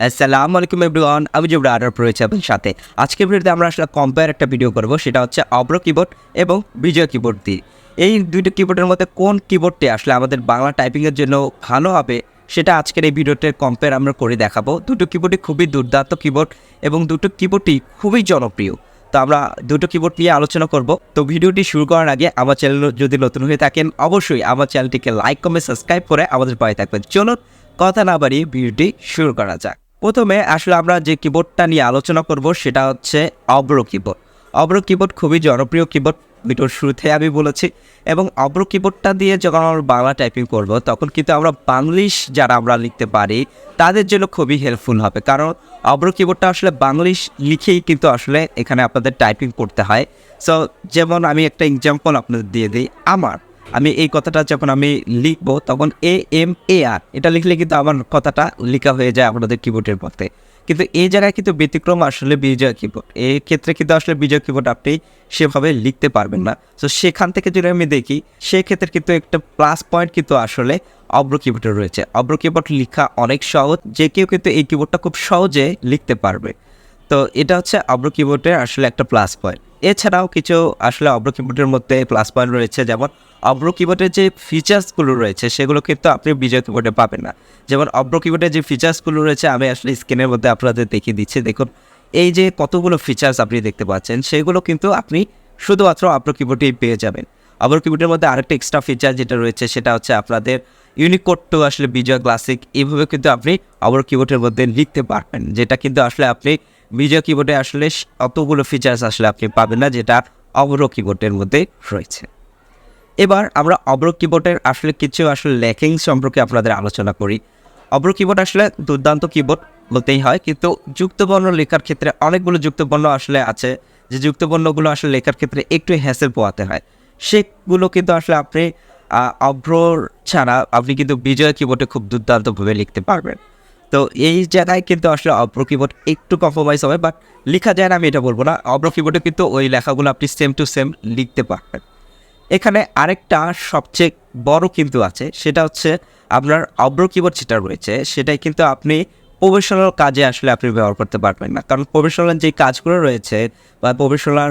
আসসালামু আলাইকুম এভরিওয়ান আমি জুবরা আডার রয়েছে আপনার সাথে। আজকের ভিডিওতে আমরা আসলে কম্পেয়ার একটা ভিডিও করব, সেটা হচ্ছে অব্র কিবোর্ড এবং বিজয় কিবোর্ড দিয়ে। এই দুইটা কিবোর্ডের মধ্যে কোন কিবোর্ডটি আসলে আমাদের বাংলা টাইপিংয়ের জন্য ভালো হবে, সেটা আজকের এই ভিডিওতে কম্পেয়ার আমরা করে দেখাবো। দুটো কিবোর্ডই খুবই দুর্দান্ত কিবোর্ড এবং দুটো কিবোর্ডই খুবই জনপ্রিয়। তো আমরা দুটো কিবোর্ড নিয়ে আলোচনা করব। তো ভিডিওটি শুরু করার আগে আমার চ্যানেল যদি নতুন হয়ে থাকেন, অবশ্যই আমার চ্যানেলটিকে লাইক কমেন্ট সাবস্ক্রাইব করে আমাদের পায়ে থাকবেন। চলুন, কথা না বাড়িয়ে ভিডিওটি শুরু করা যাক। প্রথমে আসলে আমরা যে কিবোর্ডটা নিয়ে আলোচনা করব সেটা হচ্ছে অব্র কিবোর্ড অব্র কিবোর্ড খুবই জনপ্রিয় কিবোর্ড ভিডিওর শুরুতে আমি বলেছি। এবং অব্র কিবোর্ডটা দিয়ে যখন আমরা বাংলা টাইপিং করব, তখন কিন্তু আমরা বাংলিশ যারা আমরা লিখতে পারি, তাদের জন্য খুবই হেল্পফুল হবে। কারণ অব্র কিবোর্ডটা আসলে বাংলিশ লিখেই কিন্তু আসলে এখানে আপনাদের টাইপিং করতে হয়। সো যেমন আমি একটা এক্সাম্পল আপনাদের দিয়ে দিই। আমার আমি এই কথাটা যখন আমি লিখব, তখন এ এম এ আর এটা লিখলে কিন্তু আমার কথাটা লেখা হয়ে যায় আপনাদের কিবোর্ডের পথে কিন্তু এই জায়গায় কিন্তু ব্যতিক্রম আসলে বিজয় কিবোর্ড এই ক্ষেত্রে কিন্তু আসলে বিজয় কিবোর্ড আপনি সেভাবে লিখতে পারবেন না। তো সেখান থেকে যদি আমি দেখি, সেক্ষেত্রে কিন্তু একটা প্লাস পয়েন্ট কিন্তু আসলে অব্র কিবোর্ডে রয়েছে। অব্র কিবোর্ড লেখা অনেক সহজ, যে কেউ কিন্তু এই কিবোর্ডটা খুব সহজে লিখতে পারবে। তো, এটা হচ্ছে অব্র কিবোর্ডের আসলে একটা প্লাস পয়েন্ট এছাড়াও কিছু আসলে অব্র কিবোর্ডের মধ্যে প্লাস পয়েন্ট রয়েছে, যেমন অব্র কিবোর্ডের যে ফিচার্সগুলো রয়েছে সেগুলো কিন্তু আপনি বিজয় কিবোর্ডে পাবেন না। যেমন অব্র কিবোর্ডের যে ফিচার্সগুলো রয়েছে, আমি আসলে স্ক্রিনের মধ্যে আপনাদের দেখিয়ে দিচ্ছি। দেখুন, এই যে কতগুলো ফিচার্স আপনি দেখতে পাচ্ছেন, সেগুলো কিন্তু আপনি শুধুমাত্র অব্র কিবোর্ডেই পেয়ে যাবেন। অব্র কিবোর্ডের মধ্যে আরেকটা এক্সট্রা ফিচার যেটা রয়েছে, সেটা হচ্ছে আপনাদের ইউনিকোড টু আসলে বিজয় ক্লাসিক এইভাবে কিন্তু আপনি অব্র কিবোর্ডের মধ্যে লিখতে পারবেন, যেটা কিন্তু আসলে আপনি বিজয় কিবোর্ডে আসলে অতগুলো ফিচার্স আসলে আপনি পাবেন না, যেটা অব্র কিবোর্ডের মধ্যে রয়েছে। এবার আমরা অব্র কিবোর্ডের আসলে কিছু আসলে ল্যাকিং সম্পর্কে আপনাদের আলোচনা করি। অব্র কিবোর্ড আসলে দুর্দান্ত কিবোর্ড বলতেই হয়, কিন্তু যুক্তবর্ণ লেখার ক্ষেত্রে অনেকগুলো যুক্তবর্ণ আসলে আছে। যে যুক্তবর্ণগুলো আসলে লেখার ক্ষেত্রে একটু হ্যাসেল পোয়াতে হয়। সেগুলো কিন্তু আসলে আপনি অব্র ছাড়া আপনি কিন্তু বিজয় কিবোর্ডে খুব দুর্দান্তভাবে লিখতে পারবেন। তো এই জায়গায় কিন্তু আসলে অব্র কিবোর্ড একটু কম্প্রোমাইজ হবে বাট লেখা যায় না, আমি এটা বলব না। অব্র কিবোর্ডে কিন্তু ওই লেখাগুলো আপনি সেম টু সেম লিখতে পারবেন। এখানে আরেকটা সবচেয়ে বড় কিন্তু আছে, সেটা হচ্ছে আপনার অব্র কিবোর্ড যেটা রয়েছে, সেটাই কিন্তু আপনি প্রফেশনাল কাজে আসলে আপনি ব্যবহার করতে পারবেন না। কারণ প্রফেশনাল যে কাজগুলো রয়েছে বা প্রফেশনাল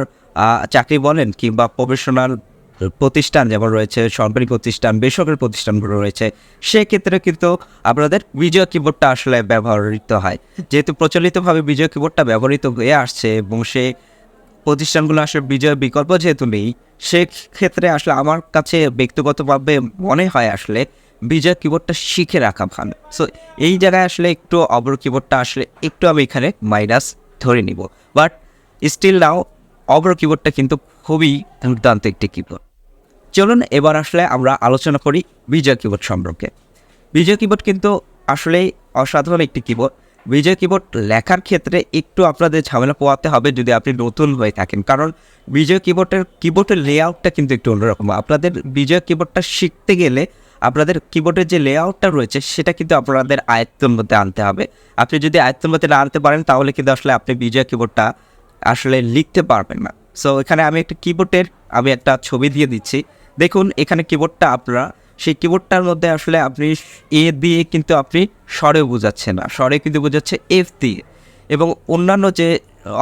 চাকরি বলেন কিংবা প্রফেশনাল প্রতিষ্ঠান যেমন রয়েছে, সরকারি প্রতিষ্ঠান, বেসরকারি প্রতিষ্ঠানগুলো রয়েছে, সেক্ষেত্রে কিন্তু আপনাদের বিজয় কিবোর্ডটা আসলে ব্যবহৃত হয়। যেহেতু প্রচলিতভাবে বিজয় কিবোর্ডটা ব্যবহৃত হয়ে আসছে এবং সে প্রতিষ্ঠানগুলো আসলে বিজয় বিকল্প যেহেতু নেই, সেক্ষেত্রে আসলে আমার কাছে ব্যক্তিগতভাবে মনে হয় আসলে বিজয় কিবোর্ডটা শিখে রাখা ভালো। সো এই জায়গায় আসলে একটু অবর কিবোর্ডটা আসলে একটু আমি এখানে মাইনাস ধরে নিব। বাট স্টিল নাও অবর কিবোর্ডটা কিন্তু খুবই দুর্দান্ত একটি কিবোর্ড চলুন এবার আসলে আমরা আলোচনা করি বিজয় কিবোর্ড সম্পর্কে। বিজয় কিবোর্ড কিন্তু আসলেই অসাধারণ একটি কিবোর্ড বিজয় কিবোর্ড লেখার ক্ষেত্রে একটু আপনাদের ঝামেলা পোয়াতে হবে যদি আপনি নতুন হয়ে থাকেন। কারণ বিজয় কিবোর্ডের কিবোর্ডের লেআউটটা কিন্তু একটু অন্যরকম। আপনাদের বিজয় কিবোর্ডটা শিখতে গেলে আপনাদের কিবোর্ডের যে লেআউটটা রয়েছে, সেটা কিন্তু আপনাদের আয়ত্তের মধ্যে আনতে হবে। আপনি যদি আয়ত্তের মধ্যে না আনতে পারেন, তাহলে কিন্তু আসলে আপনি বিজয় কিবোর্ডটা আসলে লিখতে পারবেন না। সো এখানে আমি একটা কিবোর্ডের আমি একটা ছবি দিয়ে দিচ্ছি। দেখুন, এখানে কিবোর্ডটা আপনারা সেই কিবোর্ডটার মধ্যে আসলে আপনি এ দিয়ে কিন্তু আপনি স্বরে বোঝাচ্ছেন না স্বরে কিন্তু বোঝাচ্ছে এফ দিয়ে এবং অন্যান্য যে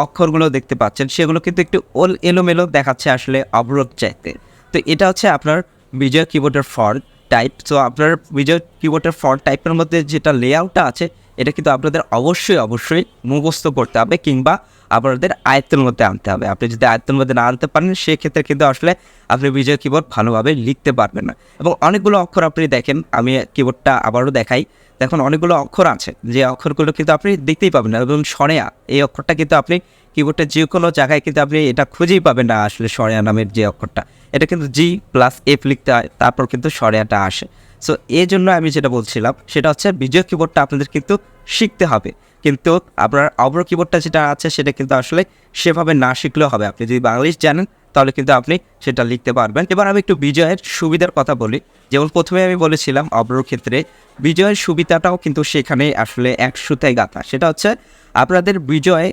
অক্ষরগুলো দেখতে পাচ্ছেন সেগুলো কিন্তু একটু ওল, এলোমেলো দেখাচ্ছে আসলে অবরোধ চাইতে। তো এটা হচ্ছে আপনার বিজয় কিবোর্ডের ফর টাইপ তো আপনার বিজয় কিবোর্ডের ফর টাইপের মধ্যে যেটা লেআউটটা আছে এটা কিন্তু আপনাদের অবশ্যই অবশ্যই মুখস্থ করতে হবে কিংবা আপনাদের আয়ত্তের মধ্যে আনতে হবে। আপনি যদি আয়ত্তের মধ্যে না আনতে পারেন, সেক্ষেত্রে কিন্তু আসলে আপনি বিজয় কিবোর্ড ভালোভাবে লিখতে পারবেন না। এবং অনেকগুলো অক্ষর আপনি দেখেন, আমি কিবোর্ডটা আবারও দেখাই। দেখুন, অনেকগুলো অক্ষর আছে। যে অক্ষরগুলো কিন্তু আপনি দেখতেই পাবেন না। এবং সরেয়া, এই অক্ষরটা কিন্তু আপনি কিবোর্ডের যে কোনো জায়গায় কিন্তু আপনি এটা খুঁজেই পাবেন না আসলে সরেয়া নামের যে অক্ষরটা। এটা কিন্তু জি প্লাস এফ লিখতে হয়, তারপর কিন্তু সরেয়াটা আসে। সো এই জন্য আমি যেটা বলছিলাম, সেটা হচ্ছে বিজয় কিবোর্ডটা আপনাদের কিন্তু শিখতে হবে। কিন্তু আপনার অব্র কিবোর্ডটা যেটা আছে, সেটা কিন্তু আসলে সেভাবে না শিখলেও হবে। আপনি যদি বাংলিশ জানেন, তাহলে কিন্তু আপনি সেটা লিখতে পারবেন। এবার আমি একটু বিজয়ের সুবিধার কথা বলি। যেমন প্রথমে আমি বলেছিলাম অব্রর ক্ষেত্রে বিজয়ের সুবিধাটাও কিন্তু সেখানে আসলে এক সুতায় গাঁথা। সেটা হচ্ছে আপনাদের বিজয়ে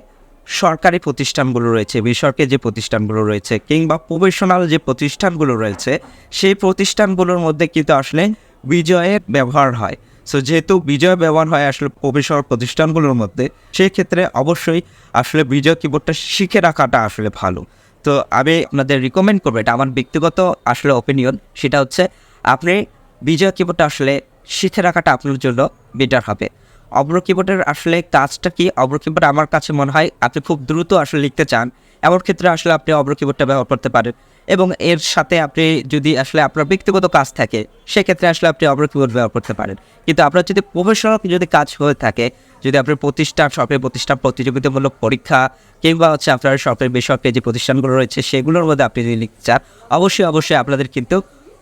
সরকারি প্রতিষ্ঠানগুলো রয়েছে, বেসরকারি যে প্রতিষ্ঠানগুলো রয়েছে, কিংবা প্রফেশনাল যে প্রতিষ্ঠানগুলো রয়েছে, সেই প্রতিষ্ঠানগুলোর মধ্যে কিন্তু আসলে বিজয়ের ব্যবহার হয়। সো যেহেতু বিজয় ব্যবহার হয় আসলে প্রবেশর প্রতিষ্ঠানগুলোর মধ্যে, সেই ক্ষেত্রে অবশ্যই আসলে বিজয় কিবোর্ডটা শিখে রাখাটা আসলে ভালো। তো, আমি আপনাদের রিকমেন্ড করব, এটা আমার ব্যক্তিগত আসলে ওপিনিয়ন সেটা হচ্ছে আপনি বিজয় কিবোর্ডটা আসলে শিখে রাখাটা আপনার জন্য বেটার হবে। অব্র কিবোর্ডের আসলে কাজটা কি? অব্র কিবোর্ড আমার কাছে মনে হয় আপনি খুব দ্রুত আসলে লিখতে চান। এমন ক্ষেত্রে আসলে আপনি অব্র কিবোর্ডটা ব্যবহার করতে পারেন। এবং এর সাথে আপনি যদি আসলে আপনার ব্যক্তিগত কাজ থাকে, সেক্ষেত্রে আসলে আপনি অব্র কিবোর্ড ব্যবহার করতে পারেন। কিন্তু আপনার যদি প্রফেশনাল যদি কাজ হয়ে থাকে, যদি আপনার প্রতিষ্ঠান, সরকারি প্রতিষ্ঠান প্রতিযোগিতামূলক পরীক্ষা কিংবা হচ্ছে আপনার সরকারি বেসরকারি যে প্রতিষ্ঠানগুলো রয়েছে, সেগুলোর মধ্যে আপনি যদি লিখতে চান, অবশ্যই অবশ্যই আপনাদের কিন্তু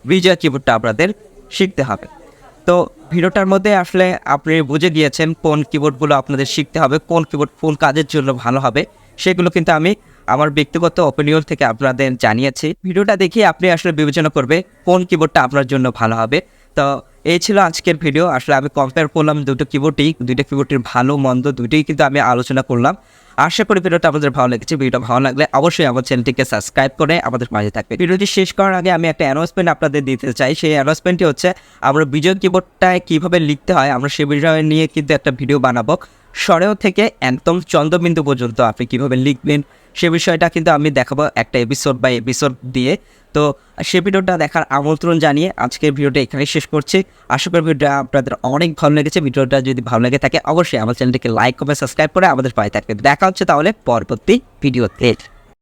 বিজয় কিবোর্ডটা আপনাদের শিখতে হবে। তো ভিডিওটার মধ্যে আসলে আপনি বুঝে গিয়েছেন কোন কিবোর্ডগুলো আপনাদের শিখতে হবে, কোন কিবোর্ড কোন কাজের জন্য ভালো হবে, সেগুলো কিন্তু আমি আমার ব্যক্তিগত ওপিনিয়ন থেকে আপনাদের জানিয়েছি। ভিডিওটা দেখে আপনি আসলে বিবেচনা করবে কোন কিবোর্ডটা আপনার জন্য ভালো হবে। তো এই ছিল আজকের ভিডিও আসলে আমি কম্পেয়ার করলাম দুটো কিবোর্ডই দুইটা কিবোর্ডের ভালো, মন্দ দুটোই কিন্তু আমি আলোচনা করলাম। আশা করি ভিডিওটা আমাদের ভালো লেগেছে। ভিডিওটা ভালো লাগলে অবশ্যই আমার চ্যানেলটিকে সাবস্ক্রাইব করে আমাদের মাঝে থাকবে। ভিডিওটি শেষ করার আগে আমি একটা অ্যানাউন্সমেন্ট আপনাদের দিতে চাই। সেই অ্যানাউন্সমেন্টটি হচ্ছে, আমরা বিজয় কিবোর্ডটায় কীভাবে লিখতে হয়, আমরা সে বিষয় নিয়ে কিন্তু একটা ভিডিও বানাবো। সরেও থেকে একদম চন্দ্রবিন্দু পর্যন্ত আপনি কীভাবে লিখবেন সে বিষয়টা কিন্তু আমি দেখাবো একটা এপিসোড বাই এপিসোড দিয়ে। তো সে ভিডিওটা দেখার আমন্ত্রণ জানিয়ে আজকের ভিডিওটা এখানে শেষ করছি। আশা করি ভিডিওটা আপনাদের অনেক ভালো লেগেছে। ভিডিওটা যদি ভালো লেগে থাকে, অবশ্যই আমার চ্যানেলটিকে লাইক কমেন্ট সাবস্ক্রাইব করে আমাদের পায়ে থাকবে দেখা হচ্ছে তাহলে পরবর্তী ভিডিওতে।